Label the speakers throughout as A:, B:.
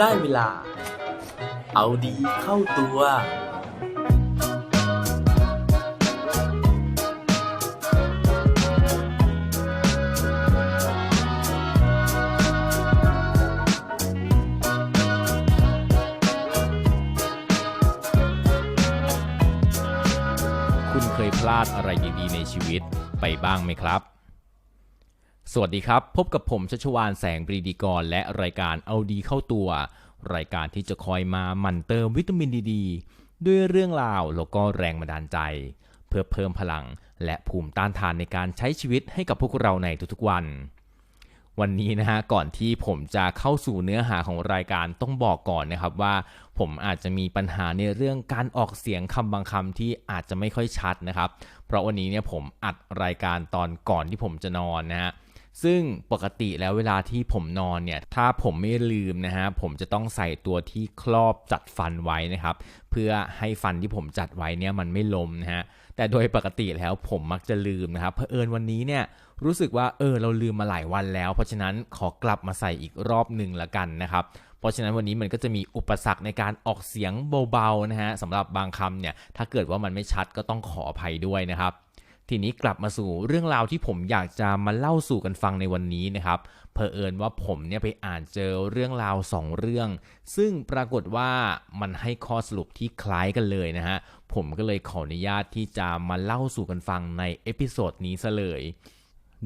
A: ได้เวลา เอาดีเข้าตัว
B: คุณเคยพลาดอะไรดีๆในชีวิตไปบ้างไหมครับ สวัสดีครับ พบกับผมชัชวานแสงปรีดีกร และรายการเอาดีเข้าตัว รายการที่จะคอยมาหมั่นเติมวิตามินดีดด้วยเรื่องราวแล้วก็แรงบันดาลใจ เพื่อเพิ่มพลังและภูมิต้านทานในการใช้ชีวิตให้กับพวกเราในทุกๆวัน วันนี้นะฮะก่อนที่ผมจะเข้าสู่เนื้อหาของรายการต้องบอกก่อนนะครับว่า ผมอาจจะมีปัญหาในเรื่องการออกเสียงคำบางคำที่อาจจะไม่ค่อยชัดนะครับ เพราะวันนี้เนี่ยผมอัดรายการตอนก่อนที่ผมจะนอนนะฮะ ซึ่งปกติแล้วเวลาที่ผมนอนเนี่ย ถ้าผมไม่ลืมนะฮะ ผมจะต้องใส่ตัวที่ครอบจัดฟันไว้นะครับ เพื่อให้ฟันที่ผมจัดไว้เนี่ยมันไม่ล้มนะฮะ แต่โดยปกติแล้วผมมักจะลืมนะครับเผอิญวันนี้เนี่ยรู้สึกว่าเออเราลืมมาหลายวันแล้ว เพราะฉะนั้นขอกลับมาใส่อีกรอบหนึ่งละกันนะครับเพราะฉะนั้นวันนี้มันก็จะมีอุปสรรคในการออกเสียงเบาๆนะฮะสำหรับบางคำเนี่ยถ้าเกิดว่ามันไม่ชัดก็ต้องขออภัยด้วยนะครับ ทีนี้กลับมาสู่เรื่องราวที่ผมอยากจะมาเล่าสู่กันฟังในวันนี้นะครับเผอิญว่าผมเนี่ยไปอ่านเจอเรื่องราวสองเรื่อง ซึ่งปรากฏว่ามันให้ข้อสรุปที่คล้ายกันเลยนะฮะ ผมก็เลยขออนุญาตที่จะมาเล่าสู่กันฟังในเอพิโซดนี้ซะเลย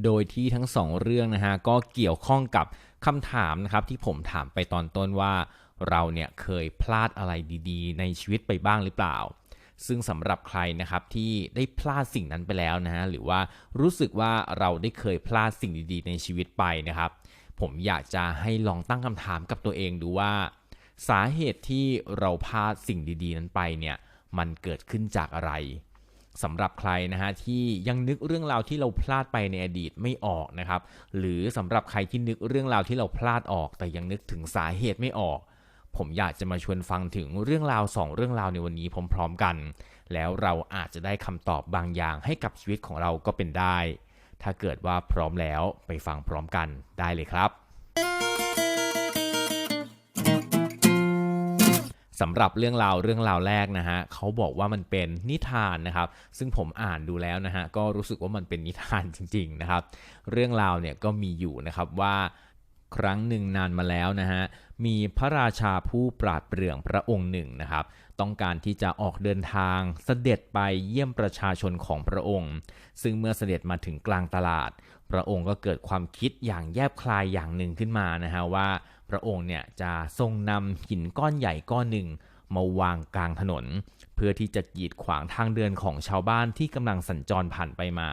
B: โดยที่ทั้งสองเรื่องนะฮะก็เกี่ยวข้องกับคำถามนะครับที่ผมถามไปตอนต้นว่า เราเนี่ยเคยพลาดอะไรดี ๆ ในชีวิตไปบ้างหรือเปล่า ซึ่งสำหรับใครนะครับที่ได้พลาดสิ่งนั้นไปแล้วนะฮะหรือว่ารู้สึกว่าเราได้เคยพลาดสิ่งดีๆ ในชีวิตไปนะครับ ผมอยากจะให้ลองตั้งคำถามกับตัวเองดูว่า สาเหตุที่เราพลาดสิ่งดีๆ นั้นไปเนี่ยมันเกิดขึ้นจากอะไรสำหรับใครนะฮะที่ยังนึกเรื่องราวที่เราพลาดไปในอดีตไม่ออกนะครับ หรือสำหรับใครที่นึกเรื่องราวที่เราพลาดออก แต่ยังนึกถึงสาเหตุไม่ออก ผมอยากจะมาชวนฟังถึงเรื่องราวสองเรื่องราวในวันนี้พร้อมๆกัน แล้วเราอาจจะได้คำตอบบางอย่างให้กับชีวิตของเราก็เป็นได้ ถ้าเกิดว่าพร้อมแล้วไปฟังพร้อมกันได้เลยครับสำหรับเรื่องราวเรื่องราวแรกนะฮะเขาบอกว่ามันเป็นนิทานนะครับ ซึ่งผมอ่านดูแล้วนะฮะก็รู้สึกว่ามันเป็นนิทานจริง ๆนะครับ เรื่องราวเนี่ยก็มีอยู่นะครับว่า ครั้งหนึ่งนานมาแล้วนะฮะ มีพระราชาผู้ปราดเปรื่องพระองค์หนึ่งนะครับ ต้องการที่จะออกเดินทางเสด็จไปเยี่ยมประชาชนของพระองค์ ซึ่งเมื่อเสด็จมาถึงกลางตลาด พระองค์ก็เกิดความคิดอย่างแยบคลายอย่างหนึ่งขึ้นมานะฮะว่า พระองค์เนี่ยจะทรงนำหินก้อนใหญ่ก้อนหนึ่งมาวางกลางถนน เพื่อที่จะกีดขวางทางเดินของชาวบ้านที่กำลังสัญจรผ่านไปมา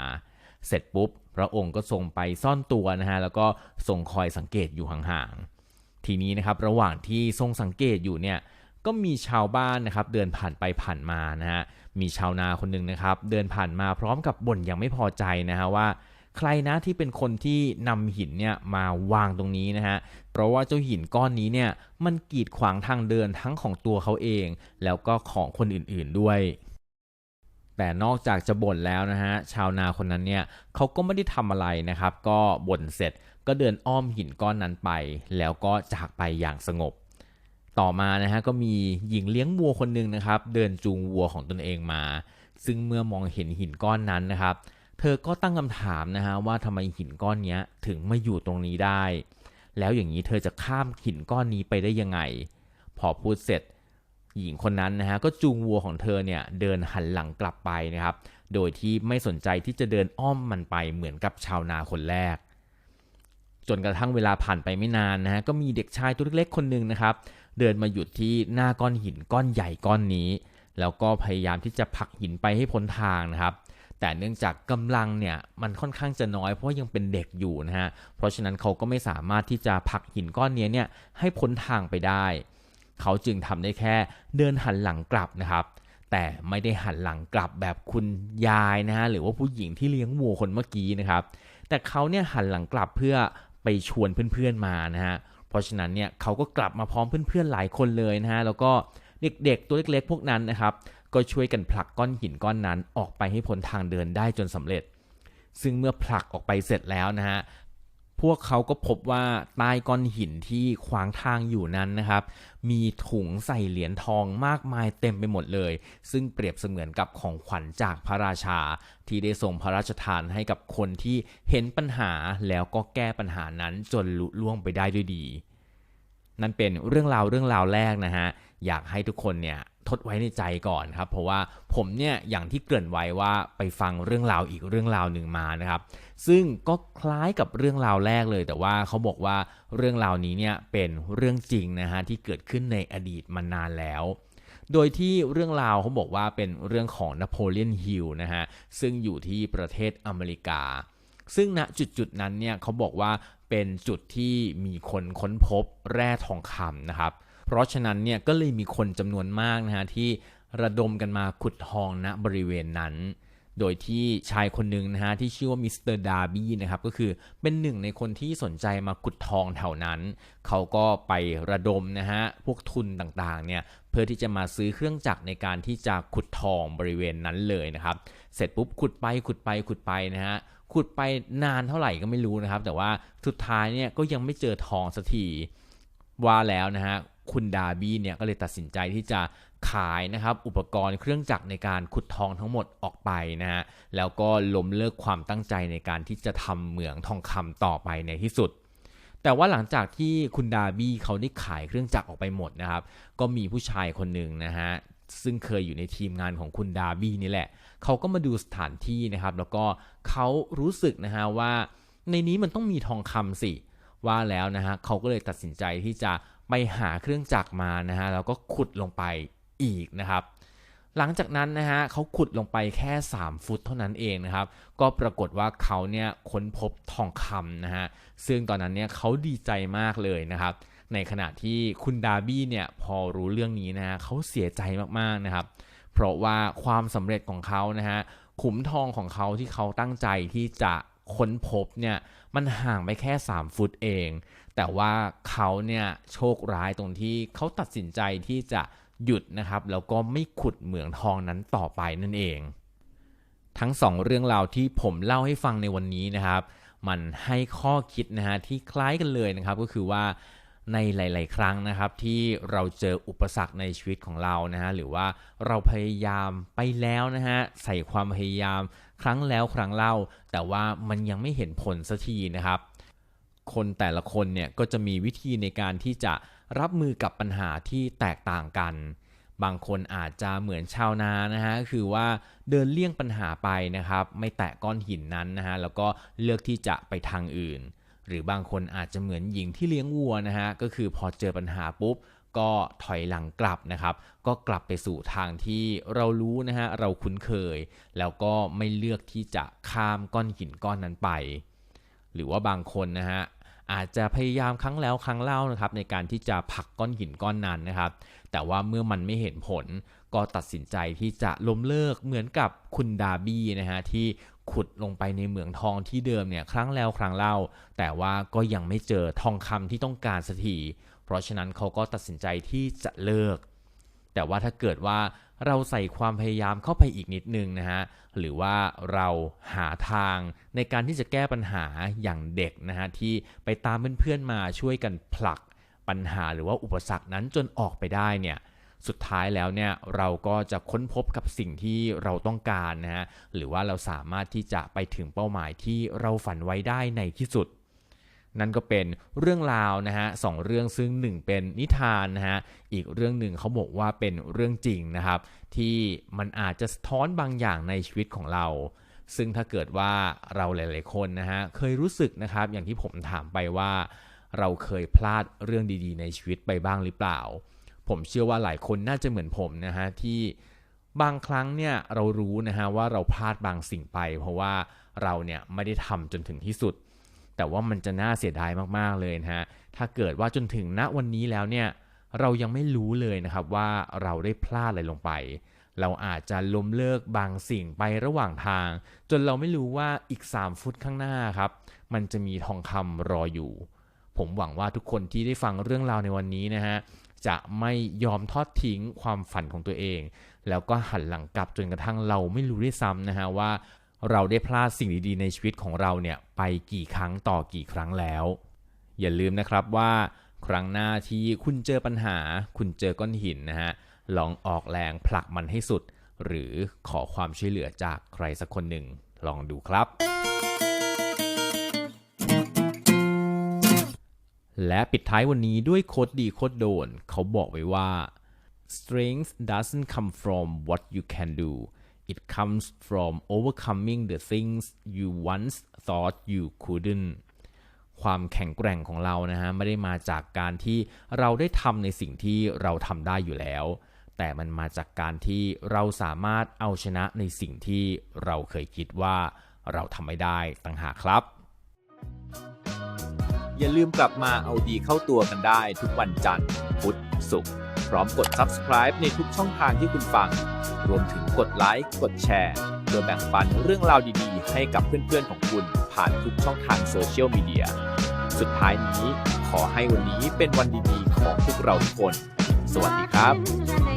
B: เสร็จปุ๊บ พระองค์ก็ทรงไปซ่อนตัวนะฮะแล้วก็ทรงคอยสังเกตอยู่ห่างๆทีนี้นะครับระหว่างที่ทรงสังเกตอยู่เนี่ยก็มีชาวบ้านนะครับเดินผ่านไปผ่านมานะฮะมีชาวนาคนหนึ่งนะครับ เดินผ่านมาพร้อมกับบ่นอย่างไม่พอใจนะฮะว่าใครนะที่เป็นคนที่นำหินเนี่ยมาวางตรงนี้นะฮะ เพราะว่าเจ้าหินก้อนนี้เนี่ยมันกีดขวางทางเดินทั้งของตัวเขาเอง แล้วก็ของคนอื่นๆด้วย แต่นอกจากจะบ่นแล้วนะฮะชาวนาคนนั้นเนี่ยเขาก็ไม่ได้ทำอะไรนะครับ ก็บ่นเสร็จก็เดินอ้อมหินก้อนนั้นไป แล้วก็จากไปอย่างสงบ ต่อมานะฮะก็มีหญิงเลี้ยงวัวคนหนึ่งนะครับ เดินจูงวัวของตนเองมา ซึ่งเมื่อมองเห็นหินก้อนนั้นนะครับ เธอก็ตั้งคำถามนะฮะว่าทำไมหินก้อนนี้ถึงมาอยู่ตรงนี้ได้ แล้วอย่างนี้เธอจะข้ามหินก้อนนี้ไปได้ยังไง พอพูดเสร็จ หญิงคนนั้นนะฮะก็จูงวัวของเธอเนี่ยเดินหันหลังกลับไปนะครับ โดยที่ไม่สนใจที่จะเดินอ้อมมันไปเหมือนกับชาวนาคนแรก จนกระทั่งเวลาผ่านไปไม่นานนะฮะก็มีเด็กชายตัวเล็กๆคนหนึ่งนะครับ เดินมาหยุดที่หน้าก้อนหินก้อนใหญ่ก้อนนี้ แล้วก็พยายามที่จะผลักหินไปให้พ้นทางนะครับแต่เนื่องจากกำลังเนี่ยมันค่อนข้างจะน้อยเพราะยังเป็นเด็กอยู่นะฮะ เพราะฉะนั้นเขาก็ไม่สามารถที่จะผลักหินก้อนนี้เนี่ยให้พ้นทางไปได้ เขาจึงทำได้แค่เดินหันหลังกลับนะครับ แต่ไม่ได้หันหลังกลับแบบคุณยายนะฮะหรือว่าผู้หญิงที่เลี้ยงวัวคนเมื่อกี้นะครับ แต่เขาเนี่ยหันหลังกลับเพื่อไปชวนเพื่อนๆมานะฮะเพราะฉะนั้นเนี่ยเขาก็กลับมาพร้อมเพื่อนๆหลายคนเลยนะฮะแล้วก็เด็กๆตัวเล็กๆ พวกนั้นนะครับ ก็ช่วยกันผลักก้อนหินก้อนนั้นออกไปให้พ้นทางเดินได้จนสำเร็จ ซึ่งเมื่อผลักออกไปเสร็จแล้วนะฮะ พวกเขาก็พบว่าใต้ก้อนหินที่ขวางทางอยู่นั้นนะครับ มีถุงใส่เหรียญทองมากมายเต็มไปหมดเลย ซึ่งเปรียบเสมือนกับของขวัญจากพระราชา ที่ได้ส่งพระราชทานให้กับคนที่เห็นปัญหาแล้วก็แก้ปัญหานั้นจนลุล่วงไปได้ด้วยดี นั่นเป็นเรื่องราวเรื่องราวแรกนะฮะ อยากให้ทุกคนเนี่ย ทดไว้ในใจก่อนครับ เพราะว่าผมเนี่ยอย่างที่เกริ่นไว้ว่าไปฟังเรื่องราวอีกเรื่องราวหนึ่งมานะครับ ซึ่งก็คล้ายกับเรื่องราวแรกเลย แต่ว่าเขาบอกว่าเรื่องราวนี้เนี่ยเป็นเรื่องจริงนะฮะที่เกิดขึ้นในอดีตมานานแล้ว โดยที่เรื่องราวเขาบอกว่าเป็นเรื่องของนโปเลียนฮิลนะฮะซึ่งอยู่ที่ประเทศอเมริกา ซึ่งณจุดจุดนั้นเนี่ยเขาบอกว่าเป็นจุดที่มีคนค้นพบแร่ทองคำนะครับ เพราะฉะนั้นเนี่ยก็เลยมีคนจำนวนมากนะฮะที่ระดมกันมาขุดทองณบริเวณนั้น โดยที่ชายคนหนึ่งนะฮะที่ชื่อว่ามิสเตอร์ดาร์บี้นะครับก็คือเป็นหนึ่งในคนที่สนใจมาขุดทองแถวนั้น เขาก็ไประดมนะฮะพวกทุนต่างๆเนี่ยเพื่อที่จะมาซื้อเครื่องจักรในการที่จะขุดทองบริเวณนั้นเลยนะครับ เสร็จปุ๊บขุดไปขุดไปขุดไปนะฮะขุดไปนานเท่าไหร่ก็ไม่รู้นะครับ แต่ว่าสุดท้ายเนี่ยก็ยังไม่เจอทองสักทีว่าแล้วนะฮะ คุณดาบี้เนี่ยก็เลยตัดสินใจที่จะขายนะครับอุปกรณ์เครื่องจักรในการขุดทองทั้งหมดออกไปนะฮะแล้วก็ล้มเลิกความตั้งใจในการที่จะทำเหมืองทองคำต่อไปในที่สุด แต่ว่าหลังจากที่คุณดาบี้เขาได้ขายเครื่องจักรออกไปหมดนะครับ ก็มีผู้ชายคนหนึ่งนะฮะซึ่งเคยอยู่ในทีมงานของคุณดาบี้นี่แหละ เขาก็มาดูสถานที่นะครับ แล้วก็เขารู้สึกนะฮะว่าในนี้มันต้องมีทองคำสิว่าแล้วนะฮะเขาก็เลยตัดสินใจที่จะ ไปหาเครื่องจักรมานะฮะแล้วก็ขุดลงไปอีกนะครับ หลังจากนั้นนะฮะเขาขุดลงไปแค่ 3 ฟุตเท่านั้นเองนะครับ ก็ปรากฏว่าเขาเนี่ยค้นพบทองคำนะฮะซึ่งตอนนั้นเนี่ยเขาดีใจมากเลยนะครับ ในขณะที่คุณดาบี้เนี่ยพอรู้เรื่องนี้นะฮะเขาเสียใจมากๆนะครับ เพราะว่าความสำเร็จของเขานะฮะขุมทองของเขาที่เขาตั้งใจที่จะค้นพบเนี่ย มันห่างไปแค่ 3 ฟุตเอง แต่ว่าเขาเนี่ยโชคร้ายตรงที่เขาตัดสินใจที่จะหยุดนะครับ แล้วก็ไม่ขุดเหมืองทองนั้นต่อไปนั่นเอง ทั้งสองเรื่องราวที่ผมเล่าให้ฟังในวันนี้นะครับ มันให้ข้อคิดนะฮะที่คล้ายกันเลยนะครับ ก็คือว่าในหลาย ๆ ครั้งนะครับ ที่เราเจออุปสรรคในชีวิตของเรานะฮะหรือว่าเราพยายามไปแล้วนะฮะใส่ความพยายาม ครั้งแล้วครั้งเล่า แต่ว่ามันยังไม่เห็นผลสักทีนะครับ คนแต่ละคนเนี่ยก็จะมีวิธีในการที่จะรับมือกับปัญหาที่แตกต่างกัน บางคนอาจจะเหมือนชาวนานะฮะคือว่าเดินเลี่ยงปัญหาไปนะครับ ไม่แตะก้อนหินนั้นนะฮะแล้วก็เลือกที่จะไปทางอื่น หรือบางคนอาจจะเหมือนหญิงที่เลี้ยงวัวนะฮะก็คือพอเจอปัญหาปุ๊บก็ถอยหลังกลับนะครับ ก็กลับไปสู่ทางที่เรารู้นะฮะเราคุ้นเคย แล้วก็ไม่เลือกที่จะข้ามก้อนหินก้อนนั้นไป หรือว่าบางคนนะฮะอาจจะพยายามครั้งแล้วครั้งเล่านะครับ ในการที่จะผลักก้อนหินก้อนนั้นนะครับ แต่ว่าเมื่อมันไม่เห็นผล ก็ตัดสินใจที่จะล้มเลิกเหมือนกับคุณดาบี้นะฮะที่ ขุดลงไปในเหมืองทองที่เดิมเนี่ยครั้งแล้วครั้งเล่า แต่ว่าก็ยังไม่เจอทองคำที่ต้องการสักทีเพราะฉะนั้นเขาก็ตัดสินใจที่จะเลิก แต่ว่าถ้าเกิดว่าเราใส่ความพยายามเข้าไปอีกนิดนึงนะฮะหรือว่าเราหาทางในการที่จะแก้ปัญหาอย่างเด็กนะฮะที่ไปตามเพื่อนๆมาช่วยกันผลักปัญหาหรือว่าอุปสรรคนั้นจนออกไปได้เนี่ย สุดท้ายแล้วเนี่ยเราก็จะค้นพบกับสิ่งที่เราต้องการนะฮะหรือว่าเราสามารถที่จะไปถึงเป้าหมายที่เราฝันไว้ได้ในที่สุด นั่นก็เป็นเรื่องราวนะฮะสองเรื่องซึ่งหนึ่งเป็นนิทานนะฮะอีกเรื่องหนึ่งเขาบอกว่าเป็นเรื่องจริงนะครับ ที่มันอาจจะสะท้อนบางอย่างในชีวิตของเราซึ่งถ้าเกิดว่าเราหลาย ๆ คนนะฮะเคยรู้สึกนะครับ อย่างที่ผมถามไปว่า เราเคยพลาดเรื่องดี ๆ ในชีวิตไปบ้างหรือเปล่า ผมเชื่อว่าหลายคนน่าจะเหมือนผมนะฮะที่บางครั้งเนี่ยเรารู้นะฮะว่าเราพลาดบางสิ่งไป เพราะว่าเราเนี่ยไม่ได้ทำจนถึงที่สุด แต่ว่ามันจะน่าเสียดายมากๆเลยนะฮะถ้าเกิดว่าจนถึงณวันนี้แล้วเนี่ยเรายังไม่รู้เลยนะครับว่าเราได้พลาดอะไรลงไป เราอาจจะล้มเลิกบางสิ่งไประหว่างทาง จนเราไม่รู้ว่าอีก 3 ฟุตข้างหน้าครับ มันจะมีทองคำรออยู่ ผมหวังว่าทุกคนที่ได้ฟังเรื่องราวในวันนี้นะฮะ จะไม่ยอมทอดทิ้งความฝันของตัวเอง แล้วก็หันหลังกลับจนกระทั่งเราไม่รู้ด้วยซ้ำนะฮะว่า เราได้พลาดสิ่งดีๆในชีวิตของเราเนี่ยไปกี่ครั้งต่อกี่ครั้งแล้ว อย่าลืมนะครับว่าครั้งหน้าที่คุณเจอปัญหา คุณเจอก้อนหินนะฮะลองออกแรงผลักมันให้สุด หรือขอความช่วยเหลือจากใครสักคนหนึ่งลองดูครับ และปิดท้ายวันนี้ด้วยโคตรดีโคตรโดน เขาบอกไว้ว่า strength doesn't come from what you can do it comes from overcoming the things you once thought you couldn't ความแข็งแกร่งของเรานะฮะไม่ได้มาจากการที่เราได้ทำในสิ่งที่เราทำได้อยู่แล้ว แต่มันมาจากการที่เราสามารถเอาชนะในสิ่งที่เราเคยคิดว่าเราทำไม่ได้ต่างหากครับ
A: อย่าลืมกลับมาเอาดีเข้าตัวกันได้ทุกวันจันทร์ พุธ ศุกร์ พร้อมกด subscribe ในทุกช่องทางที่คุณฟัง รวมถึงกดไลค์ กดแชร์เพื่อแบ่งปันเรื่องราวดีๆ ให้กับเพื่อนๆของคุณผ่านทุกช่องทางโซเชียลมีเดีย สุดท้ายนี้ขอให้วันนี้เป็นวันดีๆ ของพวกเราทุกคน สวัสดีครับ